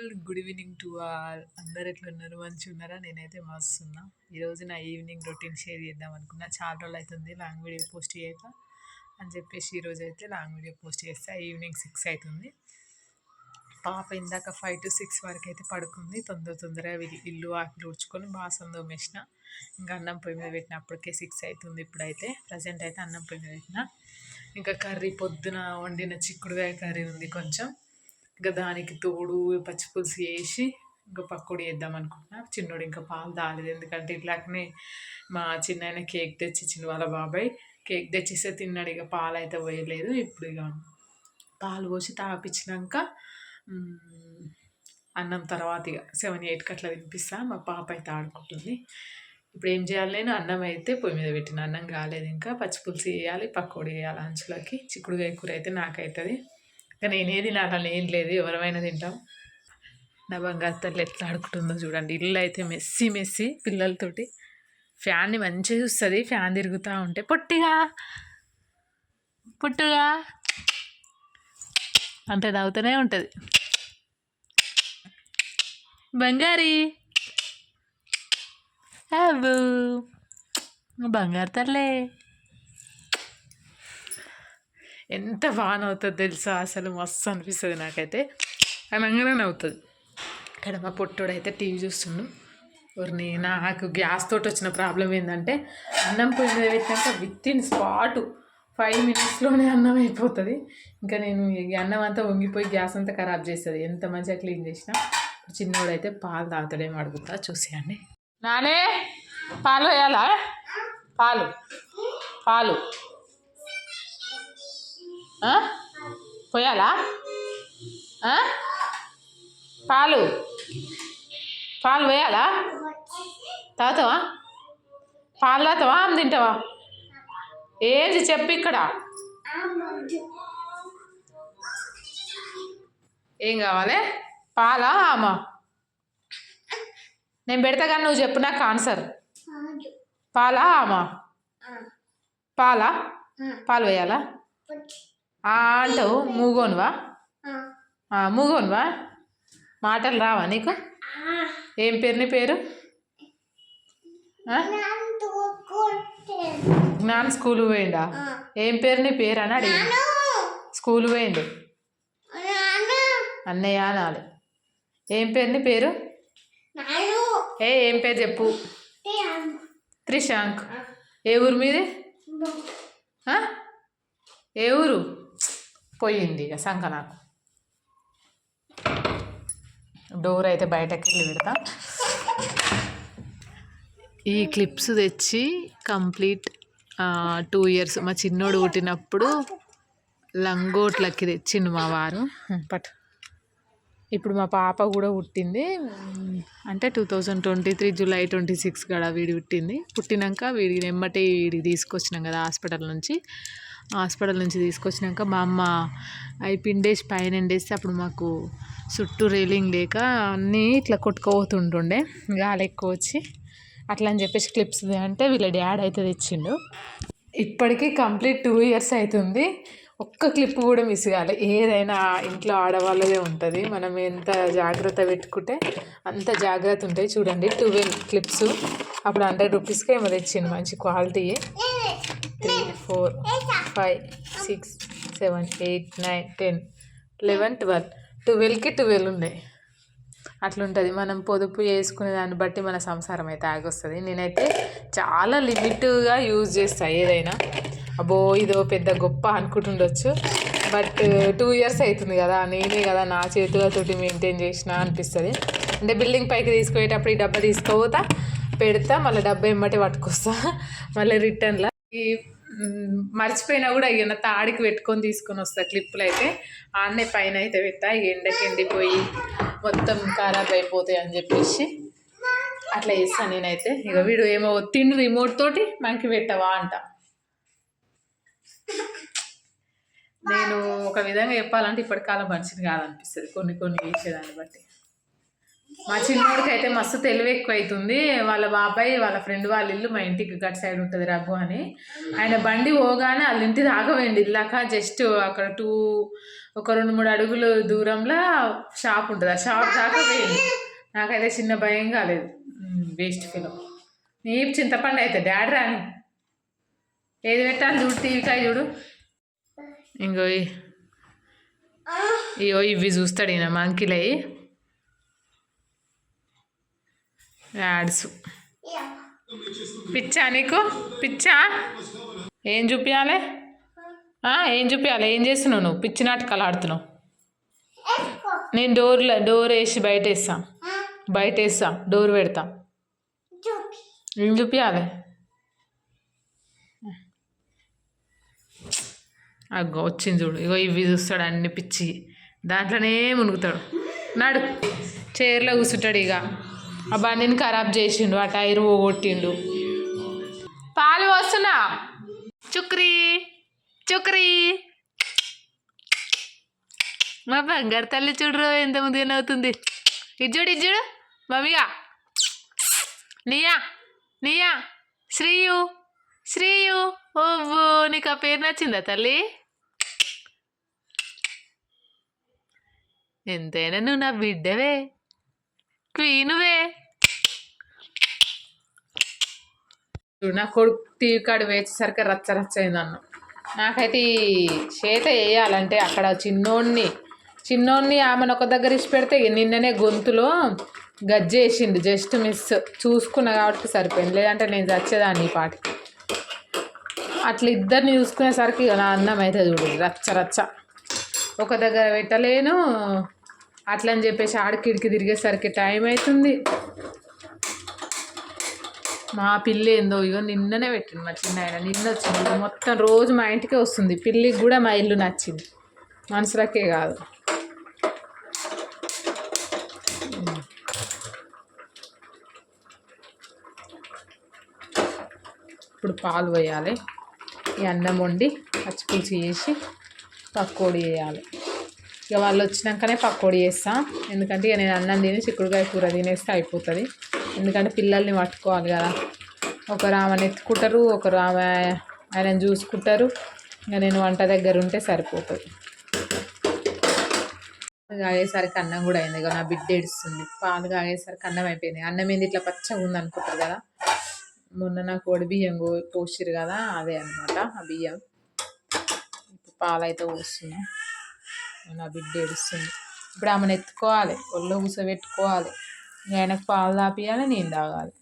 Good evening to all. అందరు ఎట్లున్నారు? మంచిగా ఉన్నారా నేనైతే మస్తున్నా. ఈరోజు నా ఈవినింగ్ రొటీన్ షేర్ చేద్దాం అనుకున్నా. చాలా రోజులు అవుతుంది లాంగ్ వీడియో పోస్ట్ చేయక అని చెప్పేసి ఈరోజు అయితే లాంగ్ వీడియో పోస్ట్ చేస్తా. ఈవినింగ్ సిక్స్ అవుతుంది పాప ఇందాక ఫైవ్ టు సిక్స్ వరకు అయితే పడుకుంది. తొందర తొందరగా ఇల్లు- ఇల్లు ఆకులు ఉడ్చుకొని బాసం తోమేసిన. ఇంకా అన్నం పొయ్యి మీద పెట్టినప్పటికే సిక్స్ అవుతుంది ఇప్పుడైతే. ప్రజెంట్ అయితే అన్నం పొయ్యి మీద పెట్టిన. ఇంకా కర్రీ పొద్దున వండిన చిక్కుడుకాయ కర్రీ ఉంది కొంచెం. ఇంకా దానికి తోడు పచ్చిపులుసు వేసి ఇంకా పకోడీ వేద్దాం అనుకుంటున్నా. చిన్నోడు ఇంకా పాలు తాగలేదు. ఎందుకంటే ఇట్లానే మా చిన్న కేక్ తెచ్చిచ్చింది వాళ్ళ బాబాయ్. కేక్ తెచ్చిస్తే తిన్నాడు. ఇక పాలు అయితే పోయలేదు. ఇప్పుడు ఇక పాలు పోసి తాపించినాక అన్నం తర్వాత ఇక సెవెన్ ఎయిట్కి అట్లా తినిపిస్తా. మా పాప అయితే ఆడుకుంటుంది. ఇప్పుడు ఏం చేయాలి నేను? అన్నం అయితే పొయ్యి మీద పెట్టిన. అన్నం కాలేదు ఇంకా. పచ్చిపులుసు వేయాలి పకోడీ వేయాలి అంచులకి చిక్కుడుకాయ కూర అయితే నాకైతుంది. ఇంకా నేనేది తినాలని ఏం లేదు ఎవరమైనా తింటాం. నా బంగారు తల్లి ఎట్లా ఆడుకుంటుందో చూడండి. ఇల్లు అయితే మెస్సి మెస్సి పిల్లలతోటి. ఫ్యాన్ని మంచిగా చూస్తుంది ఫ్యాన్ తిరుగుతూ ఉంటే. పొట్టిగా పొట్టుగా. అంటే నవ్వుతూనే ఉంటుంది. బంగారి. అబ్బు. బంగారు తల్లే. ఎంత బాగా నవ్వుతుంది తెలుసా? అసలు మస్తు అనిపిస్తుంది నాకైతే. అనగానే నవ్వుతుంది. ఇక్కడ మా పొట్టోడైతే టీవీ చూస్తుండు. ఎవరిని నాకు గ్యాస్ తోటి వచ్చిన ప్రాబ్లం ఏంటంటే అన్నం పొయ్యి మీద పెట్టినాక విత్ ఇన్ స్పాట్ ఫైవ్ మినిట్స్లోనే అన్నం అయిపోతుంది. ఇంకా నేను అన్నం అంతా వంగిపోయి గ్యాస్ అంతా ఖరాబ్ చేస్తుంది. ఎంత మంచిగా క్లీన్ చేసినా చిన్నోడైతే అయితే పాలు తాగుతాడేమో అడుగుతా. చూసేయండి. నానే పాలు వేయాలా పాలు పాలు. పోయాలా? పాలు? పాలు పోయాలా? తాగుతావా? పాలు తాగుతావా? ఆమె తింటావా? ఏంది చెప్పు ఇక్కడ. ఏం కావాలి? పాలా ఆమా? నేను పెడతా కానీ నువ్వు చెప్పు నాకు ఆన్సర్. పాలా ఆమా? పాలా? పాలు వేయాలా ఆ అంటావు మూగోనువా? మూగోనువా? మాటలు రావా నీకు? ఏం పేరు నీ పేరు? జ్ఞాన్ స్కూల్ పోయిండా? ఏం పేరు నీ పేరు అని అడిగి స్కూల్ పోయిండు. అన్నయ్య అనాలి. ఏం పేరు నీ పేరు? ఏ ఏం పేరు చెప్పు. త్రిశాంక్. ఏ ఊరు మీది? ఏ ఊరు? పోయింది ఇక సంక నాకు. డోర్ అయితే బయటకి వెళ్ళి పెడతా. ఈ క్లిప్స్ తెచ్చి కంప్లీట్ టూ ఇయర్స్ మా చిన్నోడు పుట్టినప్పుడు లంగోట్లకి తెచ్చిండు మా వారు. పట్ ఇప్పుడు మా పాప కూడా పుట్టింది. అంటే two thousand twenty three July twenty six కూడా వీడి పుట్టింది. పుట్టినాక వీడికి ఎమ్మటే వీడికి తీసుకొచ్చినాం కదా హాస్పిటల్ నుంచి. హాస్పిటల్ నుంచి తీసుకొచ్చినాక మా అమ్మ అవి పిండేసి పైన ఎండేస్తే అప్పుడు మాకు చుట్టూ రేలింగ్ లేక అన్నీ ఇట్లా కొట్టుకుపోతుంటుండే గాలి ఎక్కువ వచ్చి. అట్లా అని చెప్పేసి క్లిప్స్ అంటే వీళ్ళ డాడ్ అయితే తెచ్చిండు. ఇప్పటికీ కంప్లీట్ టూ ఇయర్స్ అవుతుంది ఒక్క క్లిప్ కూడా మిస్ కాలే. ఏదైనా ఇంట్లో ఆడవాళ్ళదే ఉంటుంది. మనం ఎంత జాగ్రత్త పెట్టుకుంటే అంత జాగ్రత్త ఉంటాయి. చూడండి ట్వెల్వ్ క్లిప్స్ అప్పుడు హండ్రెడ్ రూపీస్కి ఏమో తెచ్చిండు మంచి quality three four five six seven eight nine ten eleven twelve. ట్వెల్వ్కి ట్వెల్వ్ ఉన్నాయి అట్లుంటుంది. మనం పొదుపు చేసుకునే దాన్ని బట్టి మన సంసారం అయితే ఆగొస్తుంది. నేనైతే చాలా లిమిట్గా యూజ్ చేస్తాను ఏదైనా. అబ్బో ఇదో పెద్ద గొప్ప అనుకుంటుండొచ్చు. బట్ టూ ఇయర్స్ అవుతుంది కదా నేనే కదా నా చేతులతోటి మెయింటైన్ చేసిన అనిపిస్తుంది. అంటే బిల్డింగ్ పైకి తీసుకుపోయేటప్పుడు ఈ డబ్బా తీసుకోపోతా పెడతా మళ్ళీ డబ్బా ఎమ్మటి పట్టుకొస్తా. మళ్ళీ రిటర్న్లో. ఈ మర్చిపోయినా కూడా ఇక తాడికి పెట్టుకొని తీసుకొని వస్తా క్లిప్పులు అయితే. ఆడనే పైన అయితే పెట్టా ఇక ఎండకి ఎండిపోయి మొత్తం ఖరాబ్ అయిపోతాయి అని చెప్పేసి. అట్లా చేస్తాను నేనైతే. ఇక వీడు ఏమో తిండి రిమోట్ తోటి మనకి పెట్టవా అంట. నేను ఒక విధంగా చెప్పాలంటే ఇప్పటి కాలం మనిషిని కాదనిపిస్తుంది. కొన్ని కొన్ని చేసేదాన్ని బట్టి. మా చిన్నోడికి అయితే మస్తు తెలివి ఎక్కువ అవుతుంది వాళ్ళ బాబాయ్ వాళ్ళ ఫ్రెండ్ వాళ్ళ ఇల్లు మా ఇంటికి గట్ సైడ్ ఉంటుంది రఘు అని. ఆయన బండి పోగానే వాళ్ళ ఇంటి పోయింది ఇల్లాక జస్ట్ అక్కడ టూ ఒక రెండు మూడు అడుగులు దూరంలో షాప్ ఉంటుంది. ఆ షాప్ దాకా నాకైతే చిన్న భయం కాలేదు. Waste film. నీ చింతపండు అయితే? డాడీ రాని. ఏది పెట్టాలి చూడు టీవీకాయ చూడు. ఇంకో ఇగో ఇవి చూస్తాడు ఈయన మంకిలై యాడ్స్. పిచ్చా నీకు? పిచ్చా? ఏం చూపించాలి ఏం చూపించాలి ఏం చేస్తున్నావు నువ్వు? పిచ్చి నాటకాలు ఆడుతున్నావు. నేను డోర్లో డోర్ వేసి బయట వేస్తా. బయట వేస్తా. డోర్ పెడతా. ఏం చూపించాలి అగ్గో వచ్చింది చూడు. ఇగో ఇవి చూస్తాడు అన్ని పిచ్చి. దాంట్లోనే మునుగుతాడు. నాడు. చైర్లో కూర్చుంటాడు ఇక ఆ బండిని ఖరాబ్ చేసిండు ఆ టైర్ పోగొట్టిండు. పాలు వస్తున్నా చుక్రీ చుక్రీ. మా బంగారు తల్లి చూడరు ఎంత ముందుగా నవ్వుతుంది ఇజ్జుడు ఇజ్జుడు మమ్మీగా. నియా నియా. శ్రీయు శ్రీయు. ఓవ్వో నీకు ఆ పేరు నచ్చిందా తల్లి? ఎంతైనా నువ్వు నా బిడ్డవే. క్వీనువే చూడు నా కొడుకు టీవీ కాడ వేసేసరికి రచ్చ రచ్చ అయింది అన్న. నాకైతే ఈ చేత వేయాలంటే అక్కడ చిన్నోడిని చిన్నోడిని ఆమెను ఒక దగ్గర ఇచ్చి పెడితే నిన్ననే గొంతులో గజ్జేసిండు జస్ట్ మిస్. చూసుకున్నా కాబట్టి సరిపోయింది. లేదంటే నేను చచ్చేదాన్ని ఈ పాటికి. అట్లా ఇద్దరిని చూసుకునేసరికి నా అన్నం అయితే చూడు రచ్చ రచ్చ. ఒక దగ్గర పెట్టలేను. అట్లా అని చెప్పేసి ఆడకిడికి తిరిగేసరికి టైం అవుతుంది మా పిల్లి ఏందో ఇగో నిన్ననే పెట్టింది మా చిన్న ఆయన నిన్న వచ్చింది. మొత్తం రోజు మా ఇంటికే వస్తుంది. పిల్లికి కూడా మా ఇల్లు నచ్చింది. మనసులకే కాదు. ఇప్పుడు పాలు పోయాలి. ఈ అన్నం వండి పచ్చిపులుసు చేసి పక్కోడి వేయాలి ఇక వాళ్ళు వచ్చినాకనే పకోడీ చేస్తా. ఎందుకంటే ఇక నేను అన్నం తిని చిక్కుడుకాయ కూర తినేస్తే అయిపోతుంది. ఎందుకంటే పిల్లల్ని పట్టుకోవాలి కదా. ఒకరు ఆమెను ఎత్తుకుంటారు ఒకరు ఆమె ఆయనను చూసుకుంటారు. ఇక నేను వంట దగ్గర ఉంటే సరిపోతుంది. కాగేసరికి అన్నం కూడా అయింది. ఇక నా బిడ్డ ఏడుస్తుంది. పాలు కాగేసరికి అన్నం అయిపోయింది. అన్నం ఏంది? ఇట్లా పచ్చగా ఉంది అనుకుంటారు కదా. మొన్న నాకు వడి బియ్యం కో- పోసిరు కదా అదే అనమాట ఆ బియ్యం. పాలైతే పాలు అయితే నా బిడ్డ ఏడుస్తుంది. ఇప్పుడు ఆమెను ఎత్తుకోవాలి ఒళ్ళో కూర్చోబెట్టుకోవాలి ఇంక ఆయనకు పాలు తాపియాలి నేను తాగాలి.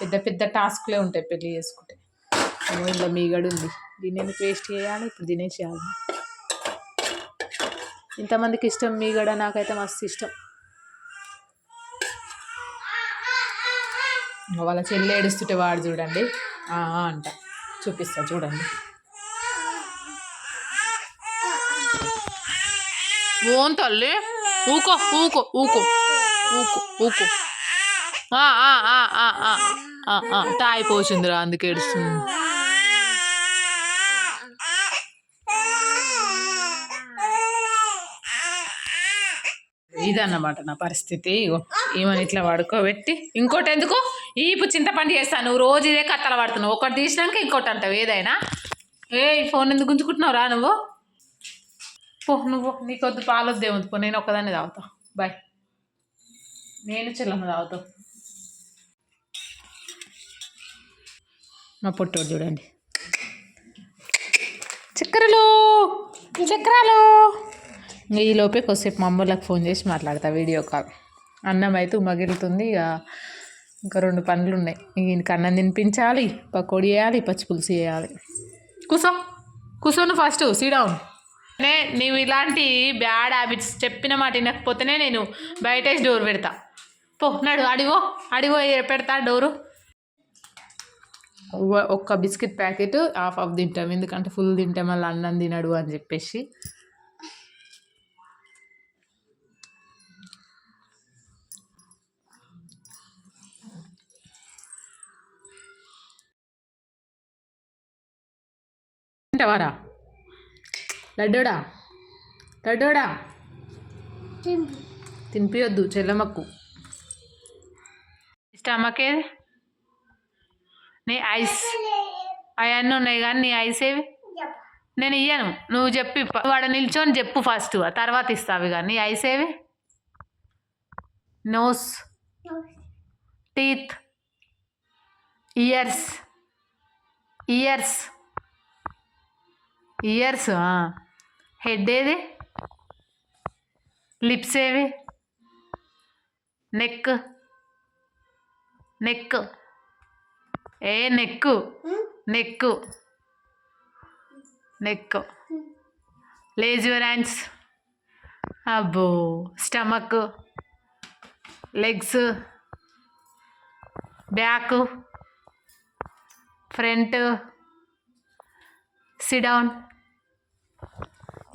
పెద్ద పెద్ద టాస్క్లే ఉంటాయి పెళ్ళి చేసుకుంటే. ఏమో ఇంట్లో ఉంది. దీన్ని ఎందుకు వేస్ట్ చేయాలి? ఇప్పుడు తినేసేయాలి ఇంతమందికి ఇష్టం మీగడ నాకైతే మస్తు ఇష్టం. వాళ్ళ చెల్లి ఏడుస్తుంటే వాడు చూడండి. అంట. చూపిస్తా చూడండి. ఓన్ తల్లి ఊకో ఊకో ఊకో ఊకో ఊకో తాయి పోసిందిరా అందుకే ఏడుస్తుంది ఇదన్నమాట నా పరిస్థితి. ఇగో ఈమెను ఇట్లా పడుకోబెట్టి ఇంకోటి ఎందుకు? ఈపు చింతపండు చేస్తాను నువ్వు రోజు ఇదే కత్తలు పడుతున్నావు ఒకటి తీసినాక ఇంకోటి అంటావు. ఏదైనా? ఏ ఫోన్ ఎందుకు గుంజుకుంటున్నావు రా నువ్వు? పో నువ్వు నీకొద్దు పాలొద్దు ఏమొద్దు పో నేను ఒక్కదాన్ని తాగుతా. బాయ్. నేను చెల్లమ్మ తాగుతావు మా పొట్టోడు చూడండి. చక్కెరలు చక్రాలు. ఈ లోపే కొద్దిసేపు మా అమ్మలకు ఫోన్ చేసి మాట్లాడతా వీడియో కాల్. అన్నం అయితే ఉమ్మగిలుతుంది ఇక ఇంకా రెండు పనులు ఉన్నాయి. ఇంక అన్నం తినిపించాలి పకోడీ వేయాలి పచ్చి పులుసు వేయాలి కూసో కూసోను ఫస్ట్ సీడౌన్ నే నీవు ఇలాంటి బ్యాడ్ హ్యాబిట్స్ చెప్పిన మాట వినకపోతేనే నేను బయటేసి డోర్ పెడతా. పో నడు అడిగో అడిగో పెడతా డోరు? ఒక్క బిస్కెట్ ప్యాకెట్ హాఫ్ ఆఫ్ తింటాం. ఎందుకంటే ఫుల్ తింటే మళ్ళీ అన్నం తినడు అని చెప్పేసి. వారా లడ్డోడా లడ్డోడా తినిపియొద్దు చెల్లమ్మకు. స్టమక్? ఏది నీ ఐస్? అవన్నీ ఉన్నాయి కానీ నీ ఐస్ ఏవి? నేను ఇయ్యను. నువ్వు చెప్పి వాడు నిల్చొని చెప్పు ఫస్ట్. తర్వాత ఇస్తావి కానీ నీ ఐస్ ఏవి? Nose. Teeth. Ears. Ears. Ears head ఏది లిప్స్ ఏవి neck neck A neck neck neck raise your hands అబ్బో stomach legs back front sit down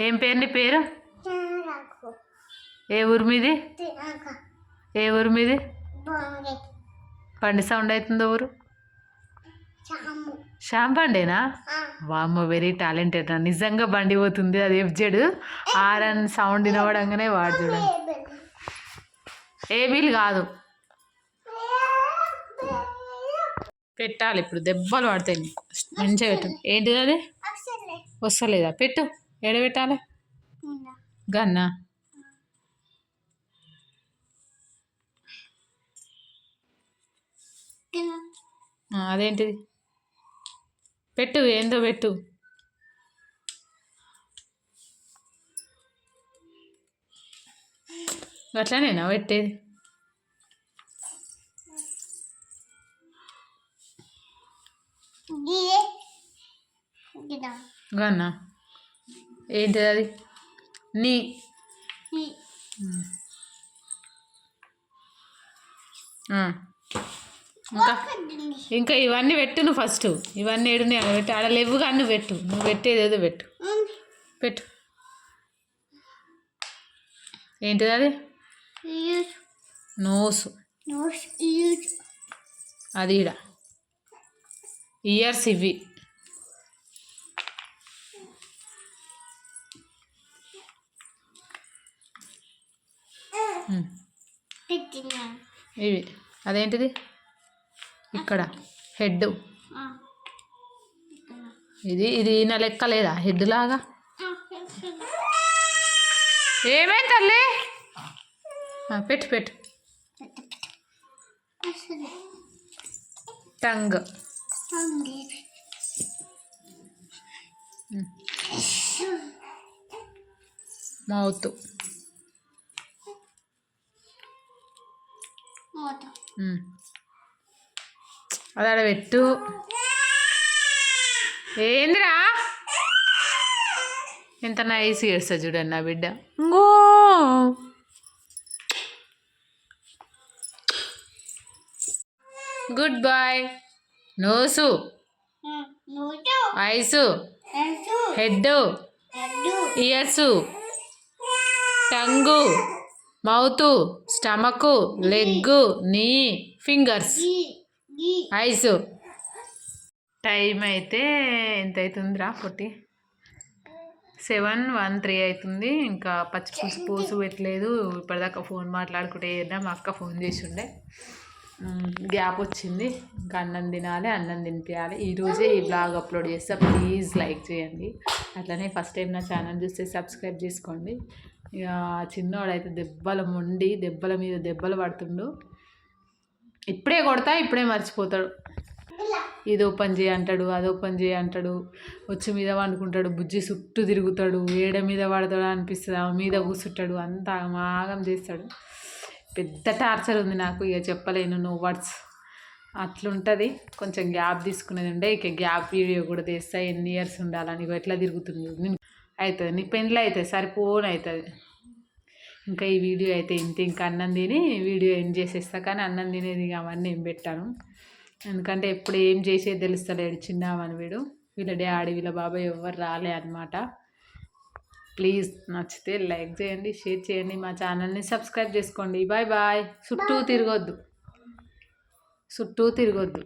ఏం పేరు నీ పేరు? ఏ ఊరు మీది? ఏ ఊరు మీది? బండి సౌండ్ అవుతుందో ఊరు? శ్యామ్ బండేనా వామ్మ వెరీ టాలెంటెడ్ నిజంగా బండి పోతుంది అది ఎఫ్జెడ్. ఆర్ అని సౌండ్ వినవడంగానే వాడు చూడండి. ఏ వీలు కాదు. పెట్టాలి ఇప్పుడు దెబ్బలు పడతాయి. మంచిగా పెట్టు. ఏంటిది అది? వస్తలేదా? పెట్టు. ఏడ పెట్టాలి గన్నా ఆ, అదేంటిది పెట్టు ఏందో పెట్టు అట్లానేనా పెట్టేది గన్నా ఏంటిది అది? నీ. ఇంకా? ఇంకా ఇవన్నీ పెట్టు నువ్వు ఫస్ట్. ఇవన్నీ ఏడున్నాయి అక్కడ పెట్టు. ఆడ లేవు కానీ నువ్వు పెట్టు. నువ్వు పెట్టేది ఏదో పెట్టు. పెట్టు. ఏంటిది అది? నోసు. అది ఇయర్స్ ఇవి. ఇవి అదేంటిది? ఇక్కడ హెడ్. ఇది ఇది ఈయన లెక్క లేదా? హెడ్ లాగా? ఏమైంది తల్లి? పెట్టు పెట్టు. టంగ్. మౌత్. అది పెట్టు. ఏందిరా? ఎంత నైస్ చేస్తా చూడండి నా బిడ్డ. ఇంగో good boy nose. Eyes. Head ears. Tongue. Mouth stomach leg knee fingers. Eyes. Time అయితే ఎంత అవుతుందిరా పొట్టి సెవెన్ వన్ త్రీ అవుతుంది ఇంకా పచ్చి పులుసు పూసు పెట్టలేదు. ఇప్పటిదాకా ఫోన్ మాట్లాడుకుంటే మా అక్క ఫోన్ చేసి ఉండే గ్యాప్ వచ్చింది. ఇంకా అన్నం తినాలి అన్నం తినిపించాలి ఈరోజే ఈ బ్లాగ్ అప్లోడ్ చేస్తా. ప్లీజ్ లైక్ చేయండి. అట్లనే ఫస్ట్ టైం నా ఛానల్ చూస్తే సబ్స్క్రైబ్ చేసుకోండి. ఇక చిన్నవాడైతే దెబ్బల మొండి దెబ్బల మీద దెబ్బలు పడుతుండు. ఇప్పుడే కొడతా ఇప్పుడే మర్చిపోతాడు. ఇది ఓపెన్ చేయి అంటాడు అది ఓపెన్ చేయి అంటాడు. వచ్చి మీద వండుకుంటాడు బుజ్జి చుట్టూ తిరుగుతాడు ఏడ మీద పడతాడు అనిపిస్తుంది ఆమె మీద కూర్చుంటాడు అంతా మాగం చేస్తాడు. పెద్ద టార్చర్ ఉంది నాకు ఇక చెప్పలేను నో వర్డ్స్ అట్లుంటుంది కొంచెం గ్యాప్ తీసుకునేది ఉండే ఇక గ్యాప్ వీడియో కూడా తీస్తా ఎన్ని ఇయర్స్ ఉండాలని ఇక ఎట్లా తిరుగుతుంది నేను అవుతుంది నీ పెళ్ళి అవుతుంది సరిపోని అవుతుంది ఇంకా ఈ వీడియో అయితే ఇంత. ఇంకా అన్నం తిని వీడియో ఎండ్ చేసేస్తా కానీ అన్నం తినేది అవన్నీ ఏం పెట్టాను. ఎందుకంటే ఎప్పుడు ఏం చేసేది తెలుస్తలేడు చిన్నామని వీడు. వీళ్ళ డాడీ వీళ్ళ బాబాయ్ ఎవ్వరు రాలే అనమాట ప్లీజ్ నచ్చితే లైక్ చేయండి షేర్ చేయండి. మా ఛానల్ని సబ్స్క్రైబ్ చేసుకోండి. Bye bye. చుట్టూ తిరగొద్దు. చుట్టూ తిరగొద్దు.